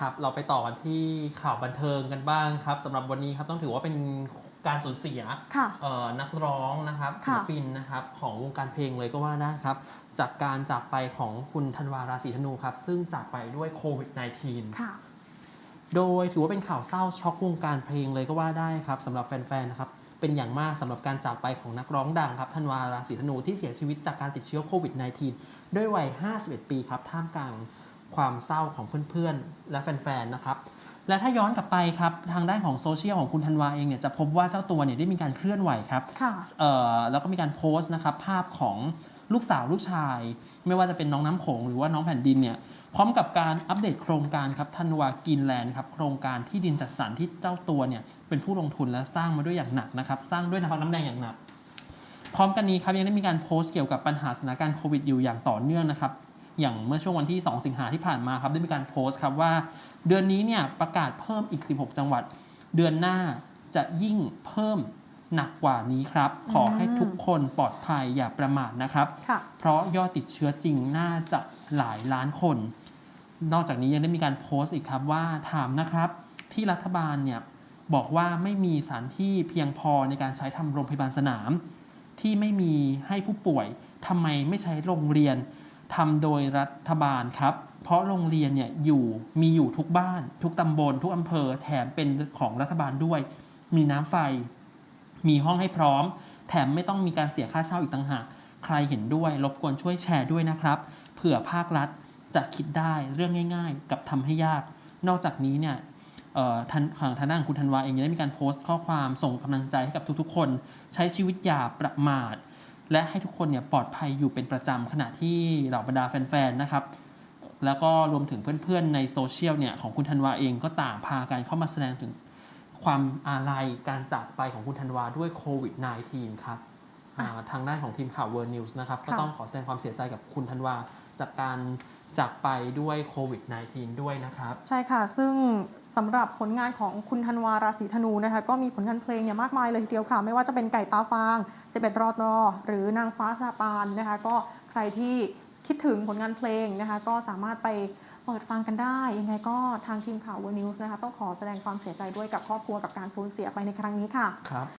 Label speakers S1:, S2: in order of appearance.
S1: ครับเราไปต่อกันที่ข่าวบันเทิงกันบ้างครับสำหรับวันนี้ครับต้องถือว่าเป็นการสูญเสีย
S2: ค่ะ
S1: เอ่อนักร้องนะครับศิ
S2: ค่ะ
S1: ลปินนะครับของวงการเพลงเลยก็ว่าได้ครับ จากการจากไปของคุณธันวาราศีธนูครับ ซึ่งจากไปด้วยโควิด -19
S2: ค่ะ
S1: โดยถือว่าเป็นข่าวเศร้าช็อกวงการเพลงเลยก็ว่าได้ครับสำหรับแฟนๆนะครับเป็นอย่างมากสำหรับการจากไปของนักร้องดังครับธันวาราศีธนูที่เสียชีวิตจากการติดเชื้อโควิด -19 ด้วยวัย 51 ปีครับท่ามกลาง ความเศร้าของเพื่อนๆ และแฟนๆ นะครับ และถ้าย้อนกลับไปครับทางด้านของโซเชียลของคุณธันวาเองเนี่ยจะพบว่าเจ้าตัวเนี่ยได้มีการเคลื่อนไหวครับ
S2: ค่ะ
S1: เอ่อแล้วก็มีการโพสต์นะครับภาพของลูกสาวลูกชาย ไม่ว่าจะเป็นน้องน้ำโขงหรือว่าน้องแผ่นดินเนี่ยพร้อมกับการอัปเดตโครงการครับธันวากินแลนด์ครับโครงการที่ดินจัดสรรที่เจ้าตัวเนี่ยเป็นผู้ลงทุนและสร้างมาด้วยอย่างหนักนะครับสร้างด้วยน้ำพักน้ำแดงอย่างหนักพร้อมกันนี้ครับยังได้มีการโพสต์เกี่ยวกับปัญหาสถานการณ์โควิดอยู่อย่างต่อเนื่องนะครับ อย่างเมื่อช่วงวันที่ 2 สิงหาที่ผ่านมาครับได้มีการโพสต์ครับว่า เดือนนี้เนี่ยประกาศเพิ่มอีก 16 จังหวัด เดือนหน้าจะยิ่งเพิ่มหนักกว่านี้ครับ ขอให้ทุกคนปลอดภัยอย่าประมาทนะครับ
S2: ค่ะ
S1: เพราะยอดติดเชื้อจริงน่าจะหลายล้านคน นอกจากนี้ยังได้มีการโพสต์อีกครับว่าถามนะครับที่รัฐบาลเนี่ยบอกว่าไม่มีสถานที่เพียงพอในการใช้ทำโรงพยาบาลสนาม ที่ไม่มีให้ผู้ป่วยทำไมไม่ใช้โรงเรียน ทำโดยรัฐบาลครับ เพราะโรงเรียนเนี่ยอยู่มีอยู่ทุกบ้าน ทุกตำบล ทุกอำเภอแถมเป็นของรัฐบาลด้วย มีน้ำไฟ มีห้องให้พร้อม แถมไม่ต้องมีการเสียค่าเช่าอีกต่างหากใครเห็นด้วยรบกวนช่วยแชร์ด้วยนะครับเผื่อภาครัฐจะคิดได้เรื่องง่าย ๆ กับทำให้ยาก นอกจากนี้เนี่ยทางทางทางด้านของคุณธันวาเองยังได้มีการโพสต์ข้อความส่งกำลังใจให้กับทุกๆ คน ใช้ชีวิตอย่าประมาท และให้ทุกคนเนี่ยปลอดภัยอยู่เป็นประจำขณะที่เหล่าบรรดาแฟนๆนะครับ แล้วก็รวมถึงเพื่อนๆในโซเชียลเนี่ยของคุณธันวาเองก็ต่างพากันเข้ามาแสดงถึงความอาลัยการจากไปของคุณธันวาด้วยโควิด -19 ครับทางด้านของทีมข่าว World News นะครับก็ต้องขอแสดงความเสียใจกับคุณธันวาจากการจากไปด้วยโควิด -19 ด้วยนะครับ
S2: ใช่ค่ะ ซึ่ง สำหรับผลงานของคุณธันวาราศีธนูนะคะก็มีผลงานเพลงเนี่ยมากมายเลยทีเดียวค่ะ ไม่ว่าจะเป็นไก่ตาฟาง11รอดนอหรือนางฟ้าซาปานนะคะก็ใครที่คิดถึงผลงานเพลงนะคะก็สามารถไปเปิดฟังกันได้ยังไงก็ทางทีมข่าวเวอร์นิวส์นะคะต้องขอแสดงความเสียใจด้วยกับครอบครัวกับการสูญเสียไปในครั้งนี้ค่ะ
S1: ครับ